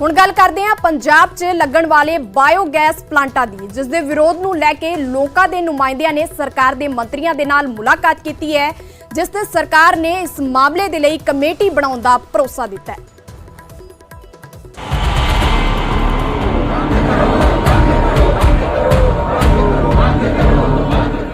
ਹੁਣ ਗੱਲ ਕਰਦੇ ਹਾਂ ਪੰਜਾਬ 'ਚ ਲੱਗਣ ਵਾਲੇ ਬਾਇਓਗੈਸ ਪਲਾਂਟਾਂ ਦੀ, ਜਿਸ ਦੇ ਵਿਰੋਧ ਨੂੰ ਲੈ ਕੇ ਲੋਕਾਂ ਦੇ ਨੁਮਾਇੰਦਿਆਂ ਨੇ ਸਰਕਾਰ ਦੇ ਮੰਤਰੀਆਂ ਦੇ ਨਾਲ ਮੁਲਾਕਾਤ ਕੀਤੀ ਹੈ, ਜਿਸ ਤੇ ਸਰਕਾਰ ਨੇ ਇਸ ਮਾਮਲੇ ਦੇ ਲਈ ਕਮੇਟੀ ਬਣਾਉਣ ਦਾ ਭਰੋਸਾ ਦਿੱਤਾ ਹੈ।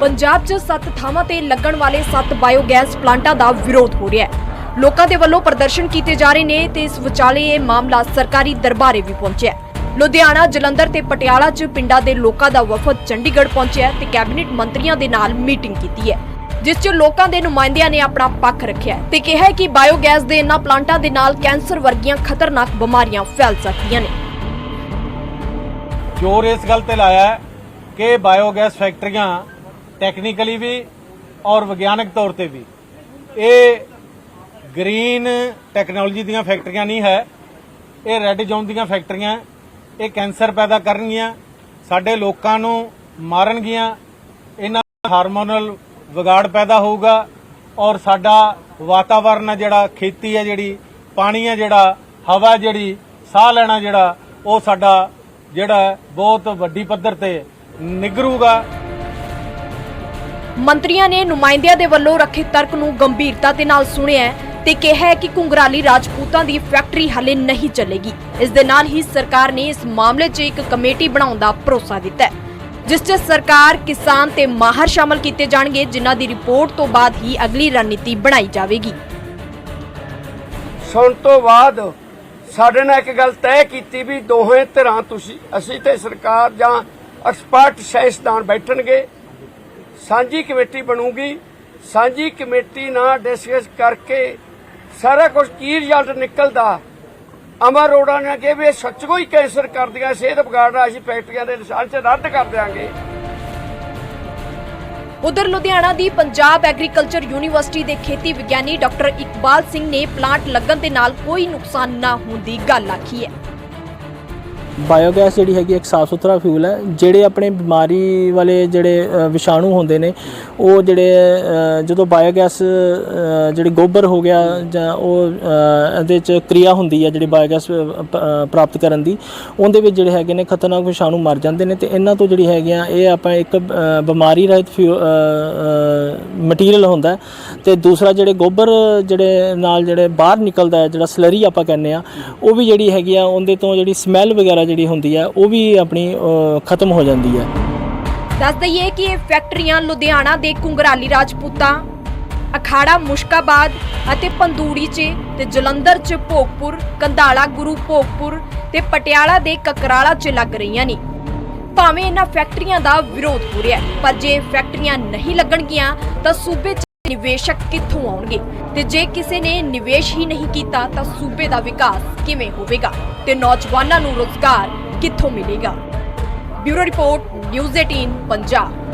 ਪੰਜਾਬ 'ਚ ਸੱਤ ਥਾਵਾਂ ਤੇ ਲੱਗਣ ਵਾਲੇ ਸੱਤ ਬਾਇਓਗੈਸ ਪਲਾਂਟਾਂ ਦਾ ਵਿਰੋਧ ਹੋ ਰਿਹਾ ਹੈ। ਲੋਕਾਂ ਦੇ ਵੱਲੋਂ ਪ੍ਰਦਰਸ਼ਨ ਕੀਤੇ ਜਾ ਰਹੇ ਨੇ ਤੇ ਇਸ ਵਿਚਾਲੇ ਇਹ ਮਾਮਲਾ ਸਰਕਾਰੀ ਦਰਬਾਰੇ ਵੀ ਪਹੁੰਚਿਆ ਲੁਧਿਆਣਾ, ਜਲੰਧਰ ਤੇ ਪਟਿਆਲਾ 'ਚ ਪਿੰਡਾਂ ਦੇ ਲੋਕਾਂ ਦਾ ਵਫਦ ਚੰਡੀਗੜ੍ਹ ਪਹੁੰਚਿਆ ਤੇ ਕੈਬਨਿਟ ਮੰਤਰੀਆਂ ਦੇ ਨਾਲ ਮੀਟਿੰਗ ਕੀਤੀ ਹੈ, ਜਿਸ 'ਚ ਲੋਕਾਂ ਦੇ ਨੁਮਾਇੰਦਿਆਂ ਨੇ ਆਪਣਾ ਪੱਖ ਰੱਖਿਆ ਤੇ ਕਿਹਾ ਕਿ ਬਾਇਓਗੈਸ ਦੇ ਇਨ੍ਹਾਂ ਪਲਾਂਟਾਂ ਦੇ ਨਾਲ ਕੈਂਸਰ ਵਰਗੀਆਂ ਖਤਰਨਾਕ ਬਿਮਾਰੀਆਂ ਫੈਲ ਸਕਦੀਆਂ ਨੇ। ਜ਼ੋਰ ਇਸ ਗੱਲ ਤੇ ਲਾਇਆ ਹੈ ਕਿ ਬਾਇਓਗੈਸ ਫੈਕਟਰੀਆਂ ਟੈਕਨੀਕਲੀ ਵੀ ਔਰ ਵਿਗਿਆਨਕ ਤੌਰ ਤੇ ਵੀ ਇਹ ਗ੍ਰੀਨ ਟੈਕਨੋਲੋਜੀ ਦੀਆਂ ਫੈਕਟਰੀਆਂ ਨਹੀਂ ਹੈ, ਇਹ ਰੈੱਡ ਜ਼ੋਨ ਦੀਆਂ ਫੈਕਟਰੀਆਂ, ਇਹ ਕੈਂਸਰ ਪੈਦਾ ਕਰਨਗੀਆਂ, ਸਾਡੇ ਲੋਕਾਂ ਨੂੰ ਮਾਰਨਗੀਆਂ, ਇਹਨਾਂ ਹਾਰਮੋਨਲ ਵਿਗਾੜ ਪੈਦਾ ਹੋਊਗਾ ਔਰ ਸਾਡਾ ਵਾਤਾਵਰਨ ਹੈ ਜਿਹੜਾ, ਖੇਤੀ ਹੈ ਜਿਹੜੀ, ਪਾਣੀ ਹੈ ਜਿਹੜਾ, ਹਵਾ ਜਿਹੜੀ, ਸਾਹ ਲੈਣਾ ਜਿਹੜਾ, ਉਹ ਸਾਡਾ ਜਿਹੜਾ ਬਹੁਤ ਵੱਡੀ ਪੱਧਰ ਤੇ ਨਿਗਰੂਗਾ। ਮੰਤਰੀਆਂ ਨੇ ਨੁਮਾਇੰਦਿਆਂ ਦੇ ਵੱਲੋਂ ਰੱਖੇ ਤਰਕ ਨੂੰ ਗੰਭੀਰਤਾ ਦੇ ਨਾਲ ਸੁਣਿਆ ਤੇ ਕਿਹਾ ਕਿ ਕੁੰਗਰਾਲੀ ਰਾਜਪੂਤਾਂ ਦੀ ਫੈਕਟਰੀ ਹਲੇ ਨਹੀਂ ਚੱਲੇਗੀ। ਇਸ ਦੇ ਨਾਲ ਹੀ ਸਰਕਾਰ ਨੇ ਇਸ ਮਾਮਲੇ 'ਚ ਇੱਕ ਕਮੇਟੀ ਬਣਾਉਣ ਦਾ ਭਰੋਸਾ ਦਿੱਤਾ ਹੈ, ਜਿਸ 'ਚ ਸਰਕਾਰ, ਕਿਸਾਨ ਤੇ ਮਾਹਰ ਸ਼ਾਮਲ ਕੀਤੇ ਜਾਣਗੇ, ਜਿਨ੍ਹਾਂ ਦੀ ਰਿਪੋਰਟ ਤੋਂ ਬਾਅਦ ਹੀ ਅਗਲੀ ਰਣਨੀਤੀ ਬਣਾਈ ਜਾਵੇਗੀ। ਸੁਣ ਤੋਂ ਬਾਅਦ ਸਾਡੇ ਨਾਲ ਇੱਕ ਗੱਲ ਤੈਅ ਕੀਤੀ ਵੀ ਦੋਹੇ ਧਿਰਾਂ ਤੁਸੀਂ, ਅਸੀਂ ਤੇ ਸਰਕਾਰ ਜਾਂ ਐਕਸਪਰਟ ਸਾਇੰਸਦਾਨ ਬੈਠਣਗੇ। ਸਾਂਝੀ ਕਮੇਟੀ ਬਣੂਗੀ। ਸਾਂਝੀ ਕਮੇਟੀ ਨਾਲ ਡਿਸਕਸ ਕਰਕੇ ਸਾਰਾ ਕੁਝ ਕੀ ਰਿਜ਼ਲਟ ਨਿਕਲਦਾ। ਅਮਰ ਅਰੋੜਾ ਨੇ ਕਿਹਾ ਵੀ ਇਹ ਸੱਚੋ ਹੀ ਕੈਂਸਰ ਕਰਦੀਆਂ, ਸਿਹਤ ਵਿਗਾੜ ਅਸੀਂ ਫੈਕਟਰੀਆਂ ਦੇ ਨਿਸ਼ਾਨ 'ਚ ਰੱਦ ਕਰ ਦਿਆਂਗੇ। ਉਧਰ ਲੁਧਿਆਣਾ ਦੀ ਪੰਜਾਬ ਐਗਰੀਕਲਚਰ ਯੂਨੀਵਰਸਿਟੀ ਦੇ ਖੇਤੀ ਵਿਗਿਆਨੀ ਡਾਕਟਰ ਇਕਬਾਲ ਸਿੰਘ ਨੇ ਪਲਾਂਟ ਲੱਗਣ ਦੇ ਨਾਲ ਕੋਈ ਨੁਕਸਾਨ ਨਾ ਹੋਣ ਦੀ ਗੱਲ ਆਖੀ ਹੈ। ਬਾਇਓਗੈਸ ਜਿਹੜੀ ਹੈਗੀ ਇੱਕ ਸਾਫ਼ ਸੁਥਰਾ ਫਿਊਲ ਹੈ, ਜਿਹੜੇ ਆਪਣੇ ਬਿਮਾਰੀ ਵਾਲੇ ਜਿਹੜੇ ਵਿਸ਼ਾਣੂ ਹੁੰਦੇ ਨੇ, ਉਹ ਜਿਹੜੇ ਜਦੋਂ ਬਾਇਓਗੈਸ ਜਿਹੜੇ ਗੋਬਰ ਹੋ ਗਿਆ ਜਾਂ ਉਹ ਇਹਦੇ ਚ ਕਿਰਿਆ ਹੁੰਦੀ ਹੈ ਜਿਹੜੀ ਬਾਇਓਗੈਸ ਪ੍ਰਾਪਤ ਕਰਨ ਦੀ, ਉਹਦੇ ਵਿੱਚ ਜਿਹੜੇ ਹੈਗੇ ਨੇ ਖਤਰਨਾਕ ਵਿਸ਼ਾਣੂ ਮਰ ਜਾਂਦੇ ਨੇ ਤੇ ਇਹਨਾਂ ਤੋਂ ਜਿਹੜੀ ਹੈਗੀਆਂ, ਇਹ ਆਪਾਂ ਇੱਕ ਬਿਮਾਰੀ ਰਹਿਤ ਮਟੀਰੀਅਲ ਹੁੰਦਾ ਹੈ ਤੇ ਦੂਸਰਾ ਜਿਹੜੇ ਗੋਬਰ ਜਿਹੜੇ ਨਾਲ ਜਿਹੜੇ ਬਾਹਰ ਨਿਕਲਦਾ ਹੈ, ਜਿਹੜਾ ਸਲਰੀ ਆਪਾਂ ਕਹਿੰਦੇ ਆ ਉਹ ਵੀ ਜਿਹੜੀ ਹੈਗੀ ਆ, ਉਹਦੇ ਤੋਂ ਜਿਹੜੀ ਸਮੈਲ ਵਗੈਰਾ ਜਿਹੜੀ ਹੁੰਦੀ ਹੈ ਉਹ ਵੀ ਆਪਣੀ ਖਤਮ ਹੋ ਜਾਂਦੀ ਹੈ ਦੱਸ ਦਈਏ ਕਿ ਇਹ ਫੈਕਟਰੀਆਂ ਲੁਧਿਆਣਾ ਦੇ ਕੁੰਗਰਾਲੀ ਰਾਜਪੂਤਾਂ, ਅਖਾੜਾ ਮੁਸ਼ਕਾਬਾਦ ਅਤੇ ਪੰਦੂੜੀ 'ਚ ਤੇ ਜਲੰਧਰ 'ਚ ਭੋਗਪੁਰ, ਕੰਧਾਲਾ, ਗੁਰੂ ਭੋਗਪੁਰ ਤੇ ਪਟਿਆਲਾ ਦੇ ਕਕਰਾਲਾ 'ਚ ਲੱਗ ਰਹੀਆਂ ਨੇ। ਭਾਵੇਂ ਇਹਨਾਂ ਫੈਕਟਰੀਆਂ ਦਾ ਵਿਰੋਧ ਹੋ ਰਿਹਾ ਪਰ ਜੇ ਫੈਕਟਰੀਆਂ ਨਹੀਂ ਲੱਗਣਗੀਆਂ, ਤਾਂ ਸੂਬੇ 'ਚ ਨਿਵੇਸ਼ਕ ਕਿੱਥੋਂ ਆਉਣਗੇ? ਤੇ ਜੇ ਕਿਸੇ ਨੇ ਨਿਵੇਸ਼ ਹੀ ਨਹੀਂ ਕੀਤਾ, ਤਾਂ ਸੂਬੇ ਦਾ ਵਿਕਾਸ ਕਿਵੇਂ ਹੋਵੇਗਾ? ਤੇ ਨੌਜਵਾਨਾਂ ਨੂੰ ਰੋਜ਼ਗਾਰ ਕਿੱਥੋਂ ਮਿਲੇਗਾ? Bureau report, news 18 Punjab.